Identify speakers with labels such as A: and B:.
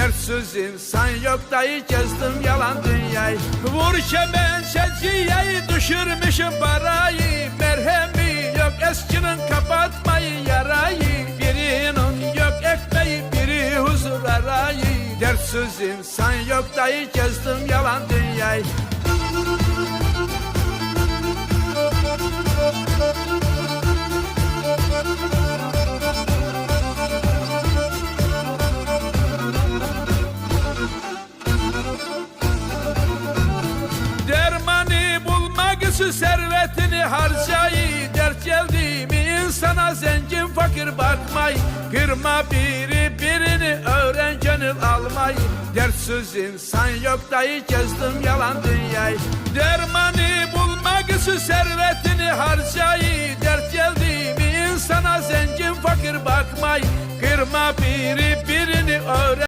A: Dertsiz insan yok dayı gezdim yalan dünyayı. Vur kemen çeciyeyi düşürmüşüm parayı. Merhemi yok eskinin kapatmayın yarayı. Birinin yok ekmeği biri huzur arayı. Dertsiz insan yok dayı gezdim yalan dünyayı için servetini harcayı Dert geldi mi? İnsana zengin fakir bakmayı Kırma biri birini öğren gönül almayı Dertsiz insan yok dayı gezdim yalan dünyayı. Dermanı bulmak için servetini harcayı Dert geldi mi? İnsana zengin fakir bakmayı Kırma biri birini öğren